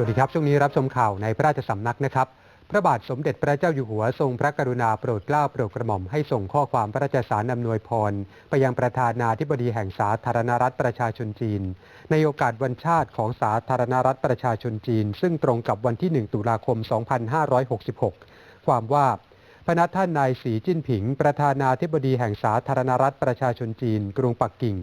วัสดีครับ ช่วงนี้รับชมข่าวในพระราชสำนักนะครับ พระบาทสมเด็จพระเจ้าอยู่หัวทรงพระกรุณาโปรดเกล้าโปรดกระหม่อมให้ส่งข้อความพระราชสารอำนวยพร ไปยังประธานาธิบดีแห่งสาธารณรัฐประชาชนจีน ในโอกาสวันชาติของสาธารณรัฐประชาชนจีน ซึ่งตรงกับวันที่ 1 ตุลาคม 2566 ความว่าพระนักท่านนายสีจิ้นผิง ประธานาธิบดีแห่งสาธารณรัฐประชาชนจีน กรุงปักกิ่ง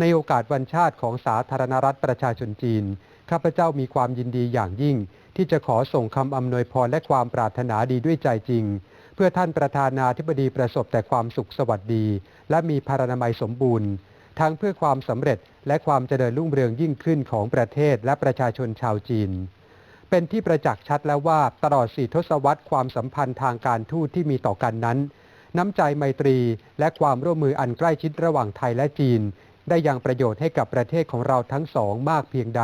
ในโอกาสวันชาติของสาธารณรัฐประชาชนจีน ข้าพเจ้ามีความยินดีอย่างยิ่ง ที่จะขอส่งคำอำนวยพรและความปรารถนาดีด้วยใจจริง เพื่อท่านประธานาธิบดีประสบแต่ความสุขสวัสดี และมีพารานามัยสมบูรณ์ ทั้งเพื่อความสำเร็จและความเจริญรุ่งเรืองยิ่งขึ้นของประเทศและประชาชนชาวจีน เป็นที่ประจักษ์ชัดแล้วว่าตลอดสี่ทศวรรษความสัมพันธ์ทางการทูตที่มีต่อกันนั้นน้ำใจไมตรีและความร่วมมืออันใกล้ชิดระหว่างไทยและจีน ได้ยังประโยชน์ให้กับประเทศของเราทั้งสองมากเพียงใด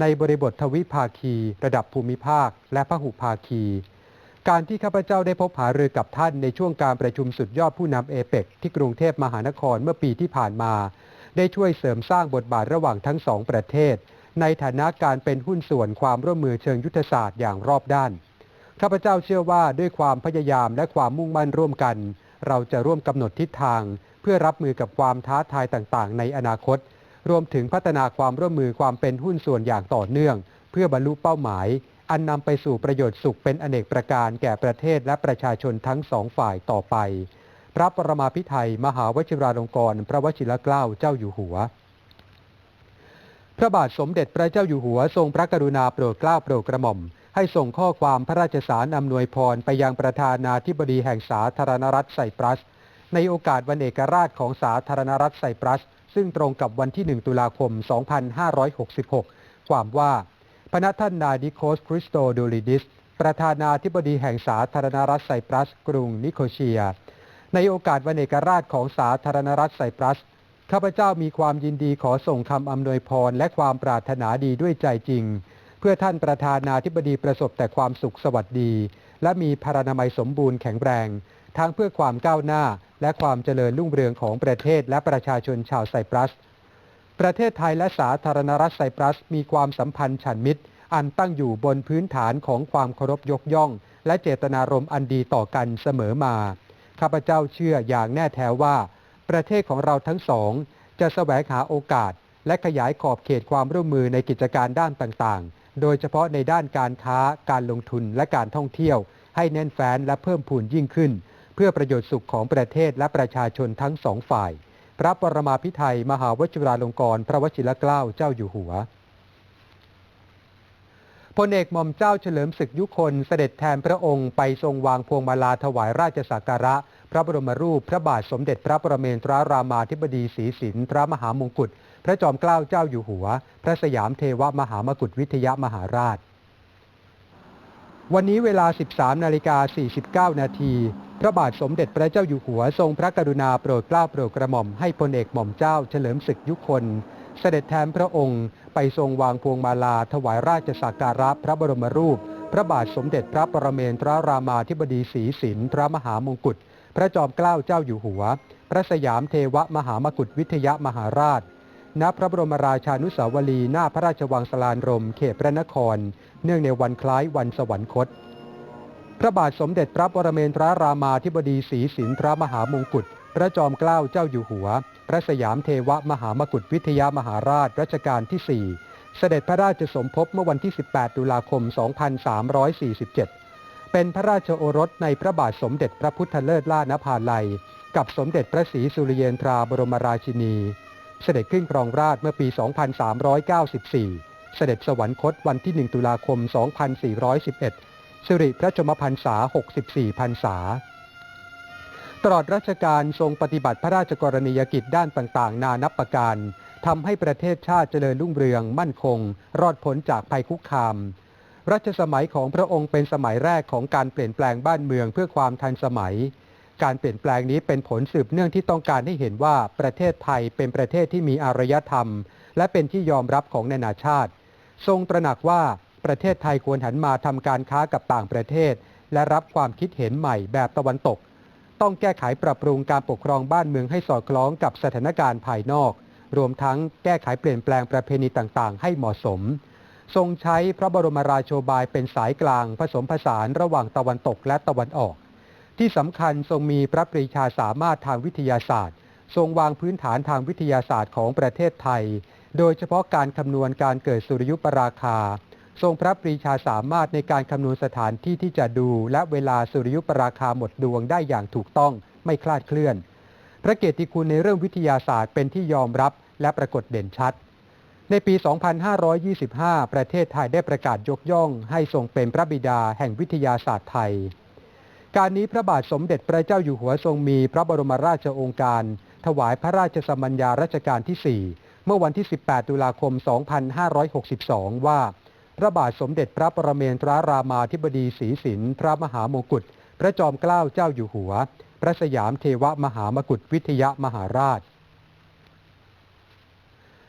ในบริบททวิภาคี ระดับภูมิภาค และพหุภาคี การที่ข้าพเจ้าได้พบหารือกับท่านในช่วงการประชุมสุดยอดผู้นำเอเปกที่กรุงเทพมหานครเมื่อปีที่ผ่านมา ได้ช่วยเสริมสร้างบทบาทระหว่างทั้งสองประเทศ ในฐานะการเป็นหุ้นส่วนความร่วมมือเชิงยุทธศาสตร์อย่างรอบด้านข้าพเจ้าเชื่อว่าด้วยความพยายามและความมุ่งมั่นร่วมกัน เราจะร่วมกำหนดทิศทาง เพื่อรับมือกับความท้าทายต่างๆ ในอนาคต รวมถึงพัฒนาความร่วมมือความเป็นหุ้นส่วนอย่างต่อเนื่อง เพื่อบรรลุเป้าหมาย อันนำไปสู่ประโยชน์สุขเป็นอเนกประการแก่ประเทศและประชาชนทั้งสองฝ่ายต่อไป พระประมาพิไทยมหาวชิราลงกรณ์พระวชิรเกล้าเจ้าอยู่หัวพระบาทสมเด็จพระเจ้าอยู่หัวทรงพระกรุณาโปรดเกล้าโปรดกระหม่อม ให้ส่งข้อความพระราชสารอำนวยพร ไปยังประธานาธิบดีแห่งสาธารณรัฐไซปรัส ในโอกาสวันเอกราชของสาธารณรัฐไซปรัส ซึ่งตรงกับวันที่ 1 ตุลาคม 2566 ความว่าพระนักท่านนาดิโคสคริสโตโดลิดิส ประธานาธิบดีแห่งสาธารณรัฐไซปรัส กรุงนิโคเชีย ในโอกาสวันเอกราชของสาธารณรัฐไซปรัสข้าพเจ้ามีความยินดีขอส่งคำอำนวยพรและความปรารถนาดีด้วยใจจริง เพื่อท่านประธานาธิบดีประสบแต่ความสุขสวัสดี และมีพารานามัยสมบูรณ์แข็งแรง ทั้งเพื่อความก้าวหน้า และความเจริญรุ่งเรืองของประเทศและประชาชนชาวไซปรัส ประเทศไทยและสาธารณรัฐไซปรัส มีความสัมพันธ์ฉันมิตร อันตั้งอยู่บนพื้นฐานของความเคารพยกย่อง และเจตนารมณ์อันดีต่อกันเสมอมา ข้าพเจ้าเชื่ออย่างแน่แท้ว่า ประเทศของเราทั้งสอง จะแสวงหาโอกาส และขยายขอบเขตความร่วมมือในกิจการด้านต่างๆ โดยเฉพาะในด้านการค้า การลงทุนและการท่องเที่ยว ให้แน่นแฟ้นและเพิ่มพูนยิ่งขึ้น เพื่อประโยชน์สุขของประเทศและประชาชนทั้งสองฝ่าย พระปรมาภิไธยมหาวชิราลงกรณ์พระวชิรเกล้าเจ้าอยู่หัวพลเอกหม่อมเจ้าเฉลิมศึกยุคนเสด็จแทนพระองค์ไปทรงวางพวงมาลาถวายราชสักการะ พระบรมรูป พระบาทสมเด็จพระประเมนทรารามาธิบดีศรีสินทรมหามงกุฎ พระจอมเกล้าเจ้าอยู่หัว พระสยามเทวมหามกุฎวิทยามหาราช วันนี้เวลา 13นาฬิกา49 นาทีพระบาทสมเด็จพระเจ้าอยู่หัวทรงพระกรุณาโปรดเกล้าโปรดกระหม่อมให้พลเอกหม่อมเจ้าเฉลิมศึกยุคน เสด็จแทนพระองค์ ไปทรงวางพวงมาลาถวายราชสักการะพระบรมรูป พระบาทสมเด็จพระประเมนทรรามาธิบดีศรีสินทระมหามงกุฎพระจอมเกล้าเจ้าอยู่หัว พระสยามเทวมหามกุฎวิทยามหาราช ณพระบรมราชานุสาวรีหน้าพระราชวังสลานรม เขตพระนคร เนื่องในวันคล้ายวันสวรรคต พระบาทสมเด็จพระปรเมนทรรามาธิบดีศรีสินทรมหามงกุฎพระจอมเกล้าเจ้าอยู่หัว พระสยามเทวมหามกุฎวิทยามหาราชรัชกาลที่ 4 เสด็จพระราชสมภพเมื่อวันที่ 18 ตุลาคม 2347 เป็นพระราชโอรสในพระบาทสมเด็จพระพุทธเลิศล่านภาลัย กับสมเด็จพระศรีสุริเยนทราบรมราชินี เสด็จขึ้นครองราชเมื่อปี 2394 เสด็จสวรรคตวันที่ 1 ตุลาคม 2411 สิริพระชมพรรษา 64 พรรษา ตลอดรัชกาลทรงปฏิบัติพระราชกรณียกิจด้านต่างๆ นานับประการทำให้ประเทศชาติเจริญรุ่งเรือง มั่นคง รอดพ้นจากภัยคุกคาม รัชสมัยของพระองค์เป็นสมัยแรกของการเปลี่ยนแปลงบ้านเมืองเพื่อความทันสมัย การเปลี่ยนแปลงนี้เป็นผลสืบเนื่องที่ต้องการให้เห็นว่าประเทศไทยเป็นประเทศที่มีอารยธรรม และเป็นที่ยอมรับของนานาชาติ ทรงตระหนักว่าประเทศไทยควรหันมาทำการค้ากับต่างประเทศ และรับความคิดเห็นใหม่แบบตะวันตก ต้องแก้ไขปรับปรุงการปกครองบ้านเมืองให้สอดคล้องกับสถานการณ์ภายนอก รวมทั้งแก้ไขเปลี่ยนแปลงประเพณีต่างๆ ให้เหมาะสม ทรงใช้พระบรมราโชบายเป็นสายกลางผสมผสานระหว่างตะวันตกและตะวันออก ที่สำคัญทรงมีพระปรีชาสามารถทางวิทยาศาสตร์ ทรงวางพื้นฐานทางวิทยาศาสตร์ของประเทศไทย โดยเฉพาะการคำนวณการเกิดสุริยุปราคา ทรงพระปรีชาสามารถในการคำนวณสถานที่ที่จะดู และเวลาสุริยุปราคาหมดดวงได้อย่างถูกต้องไม่คลาดเคลื่อน พระเกียรติคุณในเรื่องวิทยาศาสตร์เป็นที่ยอมรับและปรากฏเด่นชัดในปี 2525 ประเทศไทยได้ประกาศยกย่องให้ทรงเป็นพระบิดาแห่งวิทยาศาสตร์ไทย การนี้พระบาทสมเด็จพระเจ้าอยู่หัวทรงมีพระบรมราชโองการ ถวายพระราชสมัญญารัชกาลที่ 4 เมื่อวันที่ 18 ตุลาคม 2562 ว่า พระบาทสมเด็จพระปรเมนทรรามาธิบดีศรีสินพระมหามงกุฎพระจอมเกล้าเจ้าอยู่หัว พระสยามเทวมหามกุฏวิทยามหาราช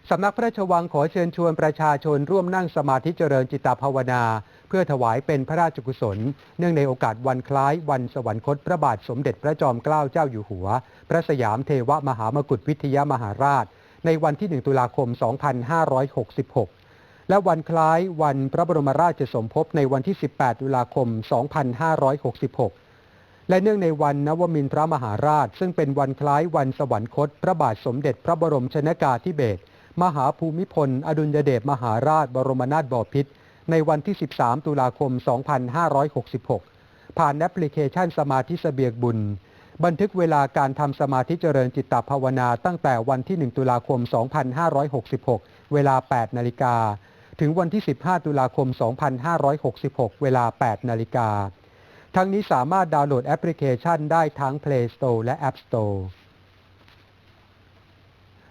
สำนักพระราชวังขอเชิญชวนประชาชนร่วมนั่งสมาธิเจริญจิตภาวนา เพื่อถวายเป็นพระราชกุศล เนื่องในโอกาสวันคล้ายวันสวรรคตพระบาทสมเด็จพระจอมเกล้าเจ้าอยู่หัว พระสยามเทวมหามกุฏวิทยามหาราช ในวันที่ 1 ตุลาคม 2566 และวันคล้ายวันพระบรมราชสมภพในวันที่ 18 ตุลาคม 2566และเนื่องในวันนวมินทรมหาราช ซึ่งเป็นวันคล้ายวันสวรรคต พระบาทสมเด็จพระบรมชนากาธิเบศร มหาภูมิพล อดุลยเดชมหาราชบรมนาถบพิตรในวันที่ 13 ตุลาคม 2566 ผ่านแอปพลิเคชันสมาธิเสบียงบุญ บันทึกเวลาการทำสมาธิเจริญจิตตภาวนาตั้งแต่วันที่ 1 ตุลาคม 2566 เวลา 8 นาฬิกา ถึงวันที่ 15 ตุลาคม 2566 เวลา 8 นาฬิกา ทั้งนี้สามารถดาวน์โหลดแอปพลิเคชันได้ทั้ง Play Store และ App Store